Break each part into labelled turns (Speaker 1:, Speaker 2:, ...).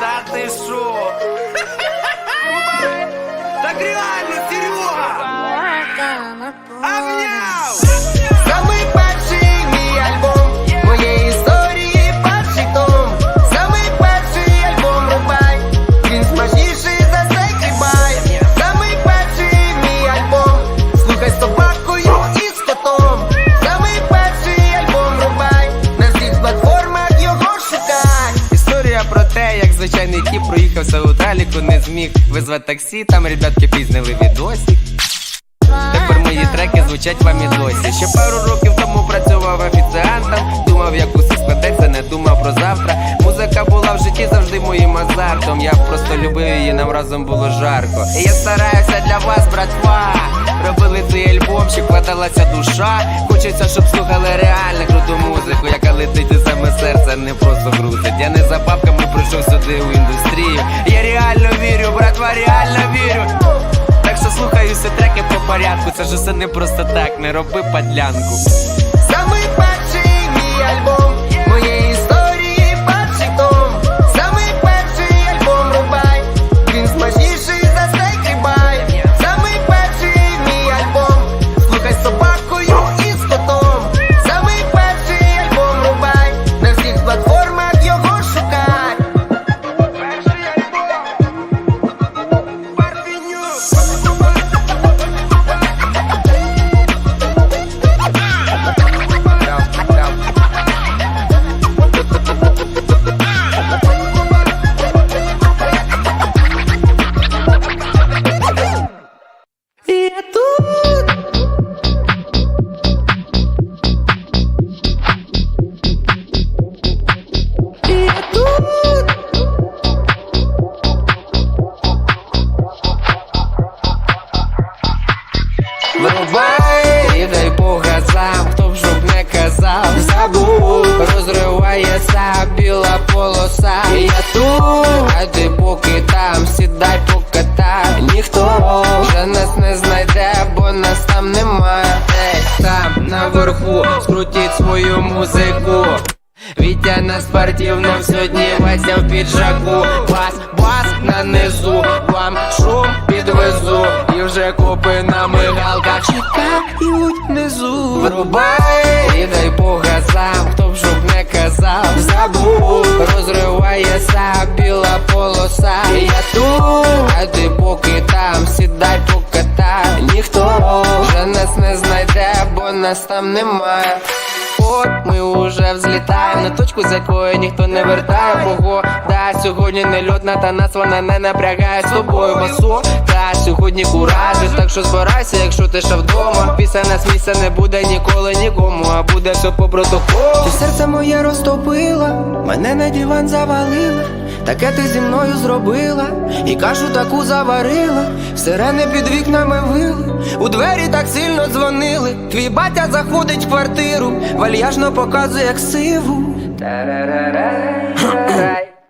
Speaker 1: Та ти що?
Speaker 2: Тіп проїхався у таліку, не зміг визвати таксі, там ребятки пізняли відосик. Тепер мої треки звучать вам і досі. Ще пару років тому працював офіціантом. Думав, як усе складеться, не думав про завтра. Музика була в житті завжди моїм азартом. Я просто любив її, нам разом було жарко. І я стараюся для вас, братва. Робили цей альбом, ще вкладалася душа. Хочеться, щоб слухали реально круту музику, яка летить у саме серце, не просто грузить. Я не за бабками прийшов сюди у індустрію. Я реально вірю, братва, реально вірю. Так що слухаю всі треки по порядку. Це ж усе не просто так, не роби подлянку. Розривається біла полоса. І Я тут, а поки там, сідай покатай. Ніхто вже нас не знайде, бо нас там немає. Десь там наверху, скрутіть свою музику. Вітя на спортивном сьогодні Вася в піджаку Бас, бас на низу, вам шум підвезу І вже копи на мигалках чекають внизу Врубай, і дай по газам, хто б казав Забув, розривається біла полоса. Я тут, а ти поки там, сідай покатай Ніхто вже нас не знайде, бо нас там немає От ми уже взлітаємо. На точку, з якої ніхто не вертає. Погода сьогодні не льотна, та нас вона не напрягає з тобою басо Та сьогодні куражі, так що збирайся, якщо ти ще вдома. Після нас місця не буде ніколи нікому, а буде все по протоколу. Серце моє розтопила, мене на диван завалила. Таке ти зі мною зробила, і кашу таку заварила, сирени під вікнами вили, у двері так сильно дзвонили. Твій батя заходить в квартиру, вальяжно показує як сиву.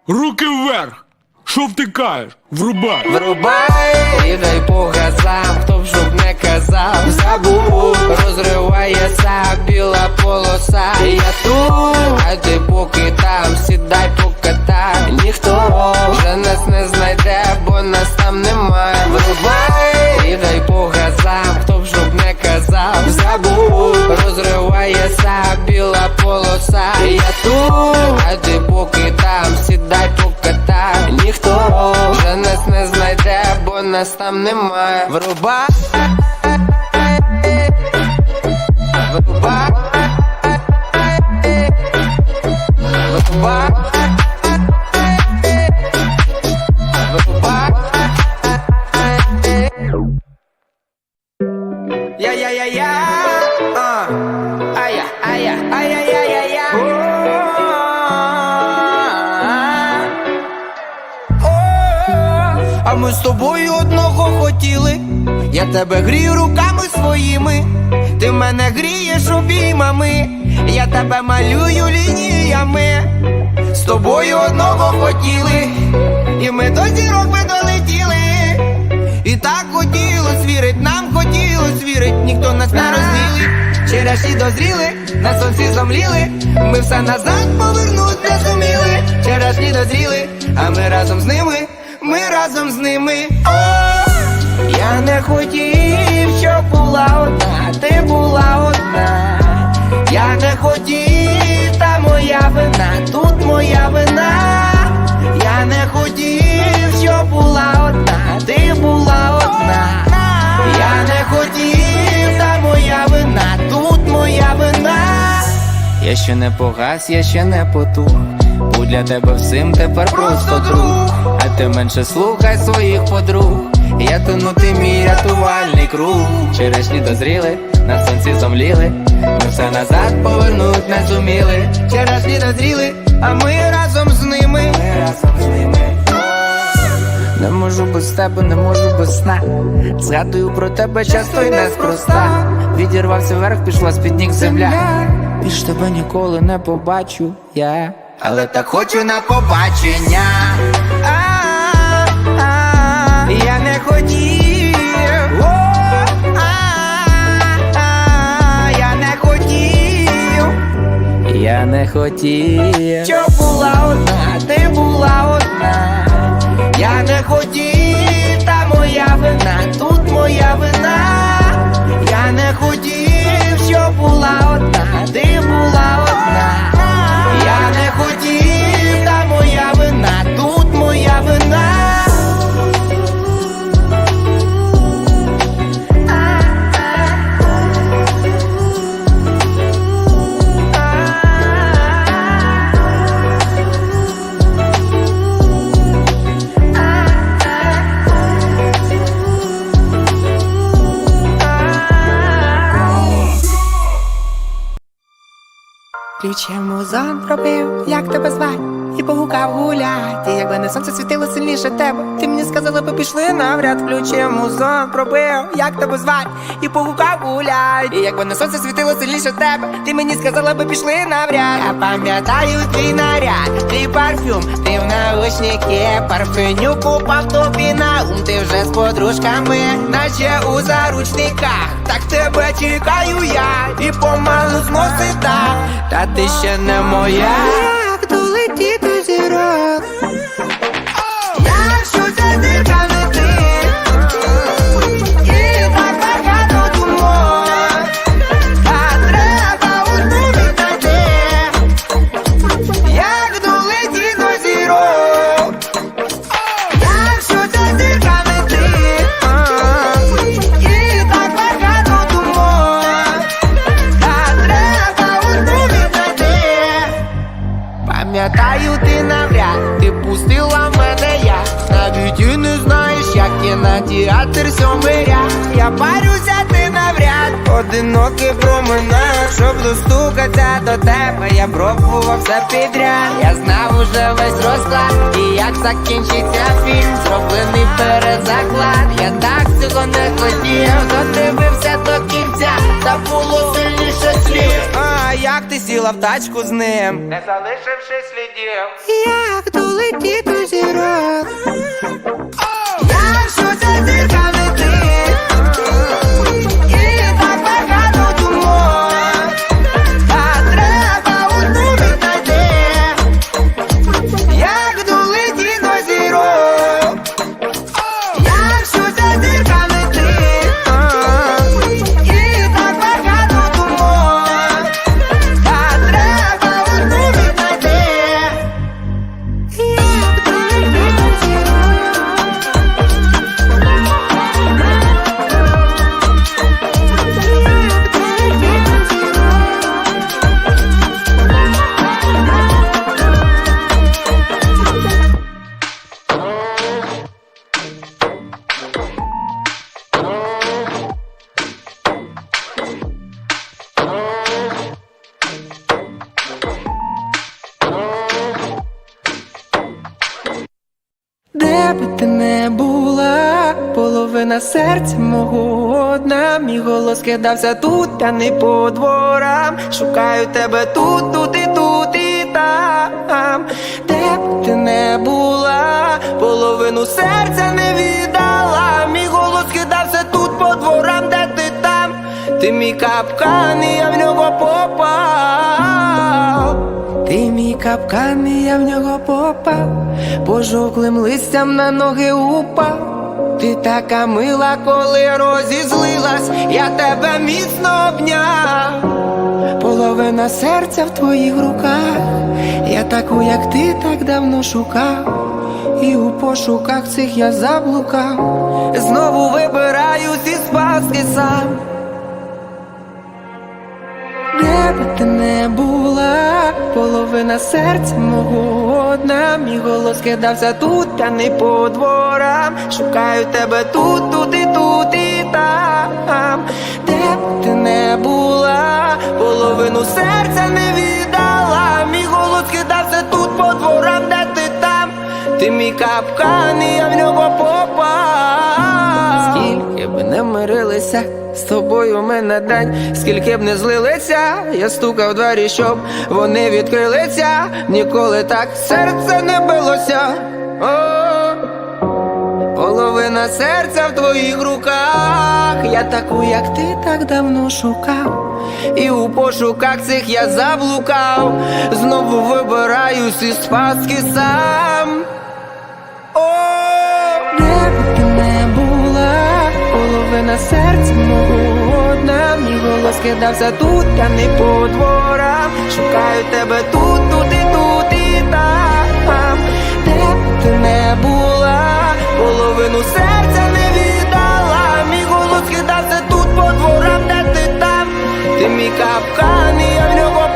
Speaker 3: Руки вверх! Що втикаєш? Врубай!
Speaker 2: Врубай, і дай по газам, хто б щоб не казав, забув, розривається біла полоса. І Я тут, а ти поки там, сідай покатай. Ніхто вже нас не знайде, бо нас там немає. Врубай, і дай по газам, хто б щоб не казав, забув, розривається біла полоса. Я тут, а ти поки там, сідай покатай. Ніхто вже нас не знайде, бо нас там немає. Врубай. Врубай. Врубай. Ми з тобою одного хотіли. Я тебе грію руками своїми, ти мене грієш обіймами, я тебе малюю лініями. З тобою одного хотіли, і ми до зірок ми долетіли. І так хотілось вірить, нам хотілось вірить, ніхто нас не розділить. Черешні дозріли, на сонці зомліли, ми все назад повернуть не зуміли. Через Вчорашні дозріли, а ми разом з ними, ми разом з ними. Я не хотів, щоб була одна, ти була одна. Я не хотів, та моя вина, тут моя вина. Я не хотів, щоб була одна, ти була одна. Я не хотів, та моя вина, тут моя вина. Я ще не погас, я ще не потух. Для тебе всім тепер просто друг. А ти менше слухай своїх подруг. Я тону, ти мій рятувальний круг. Черешні дозріли, на сонці зомліли. Ми все назад повернуть не зуміли. Черешні дозріли, а ми разом з ними. Ми разом з ними. Не можу без тебе, не можу без сна. Згадую про тебе часто й неспроста. Відірвався вверх, пішла з під ніг земля. Більш тебе ніколи не побачу я. Але так хочу на побачення. Я не хотів. Я не хотів. Я не хотів, щоб була одна, ти була одна. Я не хотів, та моя вина, тут моя вина. Я не хотів, щоб була одна, ти була одна. Не хотів, та моя вина, тут моя вина.
Speaker 4: Ключем музон пробив, як тебе звать, і погукав гулять. І якби не сонце світило сильніше тебе, ти мені сказала, би пішли навряд. Ключем музон пробив, як тебе звать, і погукав гулять. І якби не сонце світило сильніше тебе, ти мені сказала, би пішли навряд. Я пам'ятаю твій наряд, твій парфюм, ти в наушники, парфеню купав тобі на ум, ти вже з подружками, наче у заручниках. Так тебе чекаю я, і помалу зносить так. Та ти ще не моя. Як долетіти зірок? Якщо уже весь розклад, і як закінчиться фільм Зроблений перезаклад, я так цього не хотів Додивився до кінця, та було сильніше слів А як ти сіла в тачку з ним?
Speaker 2: Не залишивши слідів.
Speaker 4: Як долетіти зірок? Мій голос кидався тут, я не по дворам. Шукаю тебе тут, тут і тут і там. Де б ти не була, половину серця не віддала. Мій голос кидався тут по дворам, де ти там. Ти мій капкан, і я в нього попав. Ти мій капкан, і я в нього попав, пожовклим листям на ноги упав. Ти така мила, коли розізлилась, я тебе міцно обняв. Половина серця в твоїх руках, я таку, як ти, так давно шукав, і у пошуках цих я заблукав, знову вибираюсь із паски сам. Де би ти не була, половина серця мого одна, мій голос кидався тут, та не по дворам. Шукаю тебе тут, тут і тут, і там. Де б ти не була, половину серця не віддала. Мій голос кидався тут по дворам, де ти там. Ти мій капкан, і я в нього попав. Не мирилися з тобою в мене день, скільки б не злилися, я стукав двері, щоб вони відкрилися, ніколи так серце не билося. О, половина серця в твоїх руках, я таку, як ти, так давно шукав, і у пошуках цих я заблукав, знову вибираюсь із пастки сам. Половина серця мого одна, мій голос кидався тут, та не по дворам. Шукаю тебе тут, тут і тут, і там. Де б ти не була, половину серця не віддала. Мій голос кидався тут по дворам, де ти там. Ти мій капкан, і я в нього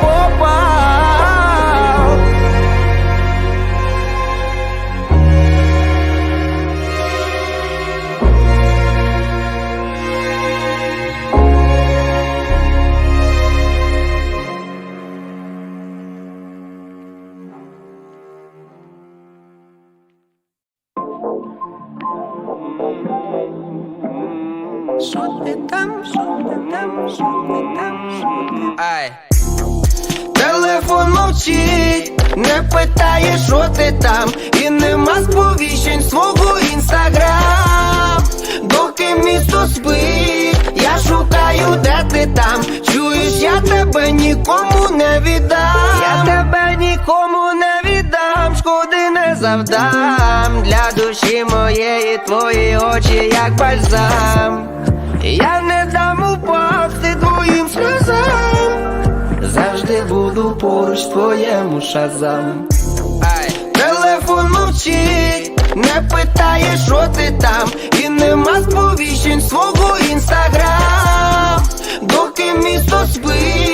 Speaker 4: де ти там. Чуєш, я тебе нікому не віддам. Я тебе нікому не віддам, шкоди не завдам. Для душі моєї твої очі, як бальзам. Я не дам упасти твоїм сльозам. Завжди буду поруч твоєму шазам. Телефон мовчить, не питає, що ти там, і нема сповіщень свого інстаграм. Доки місто спить,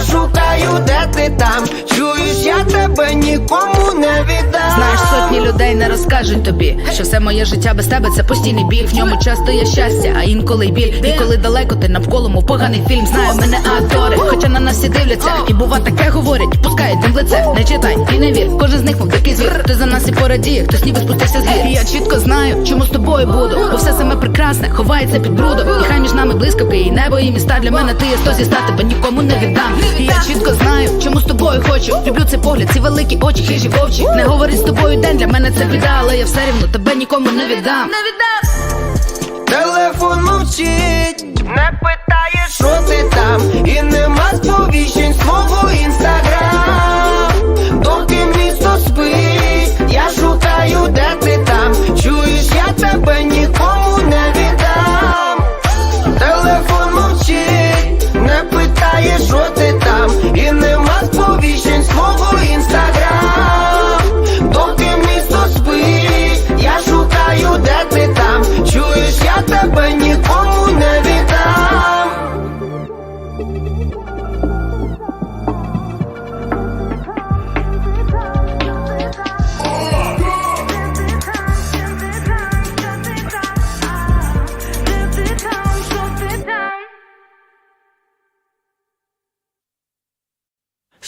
Speaker 4: шукаю, де ти там. Чуєш, я тебе нікому не віддам.
Speaker 5: Знаєш, сотні людей не розкажуть тобі, що все моє життя без тебе це постійний біль. В ньому часто є щастя, а інколи й біль. І коли далеко ти навколо мов поганий фільм. Знаю мене актори, хоча на нас всі дивляться. І бува таке говорять, пускають дим в лице. Не читай і не вір. Кожен з них мов дикий звір. Ти за нас і порадіє, хтось ніби спустився з гір. Я чітко знаю, чому з тобою буду. Бо все саме прекрасне ховається під брудом. І хай між нами блискавки, і небо, і міста для мене ти є сто зі тебе нікому не віддам. І я чітко знаю, чому з тобою хочу. Люблю цей погляд, ці великі очі, хижі вовчі. Не говорить з тобою день, для мене це біда, але я все рівно тебе нікому не віддам. Не віддам.
Speaker 4: Телефон мовчить, не питає, що ти там, і нема сповіщень свого інстаграм.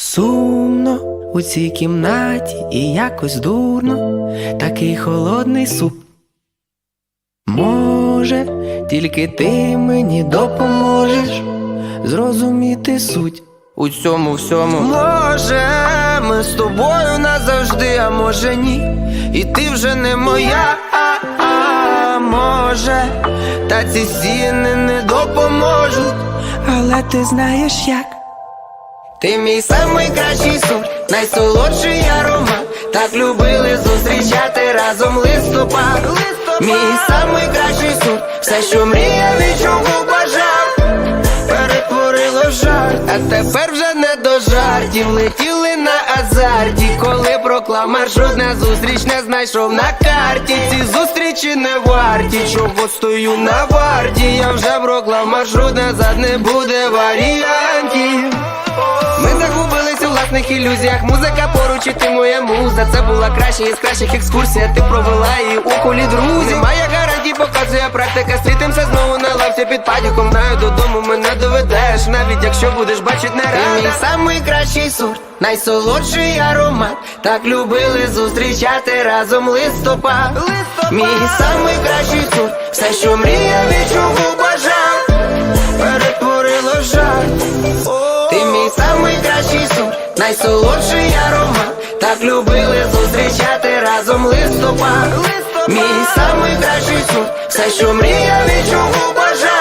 Speaker 4: Сумно у цій кімнаті і якось дурно, такий холодний суп. Може, тільки ти мені допоможеш зрозуміти суть у цьому всьому. Може, ми з тобою назавжди, а може ні. І ти вже не моя, а, а може, та ці стіни не допоможуть, але ти знаєш як. Ти мій самий кращий сорт, найсолодший аромат. Так любили зустрічати разом листопад. Мій самий кращий суд, все, що мріяв і чого коли маршрутна зустріч не знайшов на карті. Ці зустрічі не варті, чого стою на варті. Я вже проклав маршрутна, зад не буде варіантів. Власних ілюзіях. Музика поруч і ти моя муза. Це була краща із кращих екскурсій. а Ти провела її у колі друзів. Немає гарантій, показує практика. Світимся знову на лавці під падіком. Знаю, додому мене доведеш. Навіть якщо будеш бачить не. Ти мій самий кращий сорт, найсолодший аромат. Так любили зустрічати разом листопад. Мій самий кращий найсолодший аромат Так любили зустрічати разом листопад. Мій самий кращий суд, все, що мріяв і чого бажав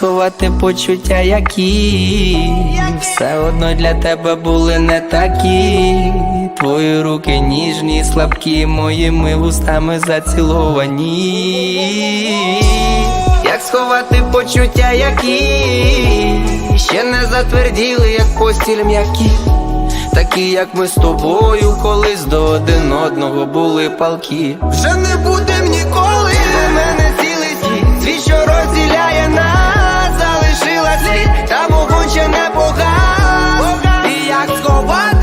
Speaker 2: сховати почуття,
Speaker 4: які все одно для тебе були не такі. Твої руки ніжні, слабкі, моїми вустами заціловані. Як сховати почуття, які ще не затверділи, як постіль м'які. Такі, як ми з тобою, колись до один одного були палки. Вже не будем ніколи. Мене цілий світ, світ, що розділяє нас, слід, та вогонь ще не погас.
Speaker 2: І як сховати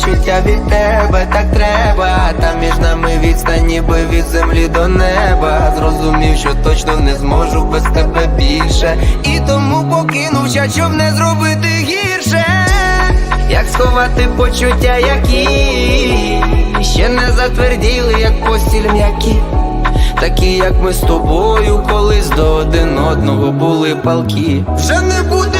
Speaker 2: почуття
Speaker 4: від тебе, так треба. Там між нами відстань, ніби від землі до неба. Зрозумів, що точно не зможу без тебе більше. І тому покинув, ще, щоб не зробити гірше. Як сховати почуття, які ще не затверділи, як постіль м'які. Такі, як ми з тобою, колись до один одного були палки. Вже не будем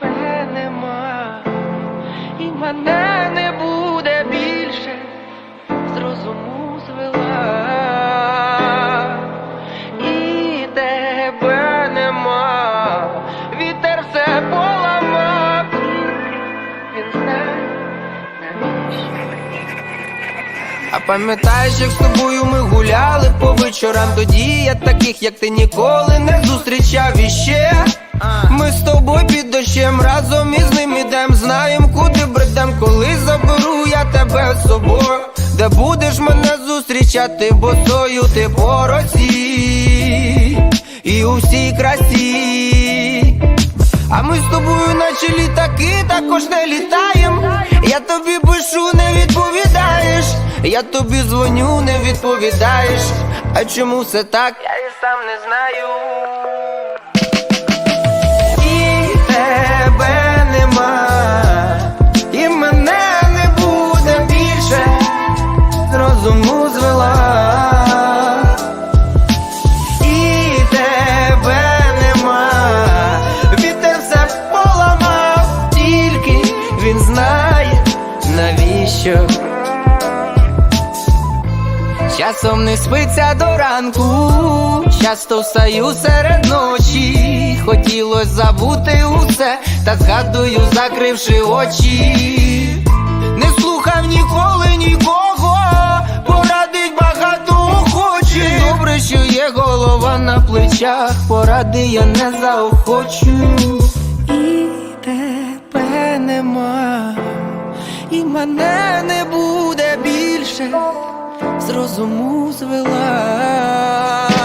Speaker 2: Тебе нема, і мене не буде більше, з
Speaker 4: А пам'ятаєш, як з тобою ми гуляли по вечорам Тоді я таких, як ти ніколи не зустрічав іще Ми з тобою під дощем разом із ним ідем Знаєм, куди бредем, коли заберу я тебе з собою де будеш мене зустрічати босою ти по росі і у всій красі. А ми з тобою, наче літаки, також не літаєм. Я тобі пишу, не відповідаєш. Я тобі дзвоню, не відповідаєш. А чому все так? Я і сам не знаю. Часом не спиться до ранку, часто встаю серед ночі. Хотілось забути усе, та згадую, закривши очі. Не слухав ніколи нікого, порадить багато охочих. Добре, що є голова на плечах, поради я не заохочу.
Speaker 6: І тебе нема, і мене не буде більше, з розуму звела.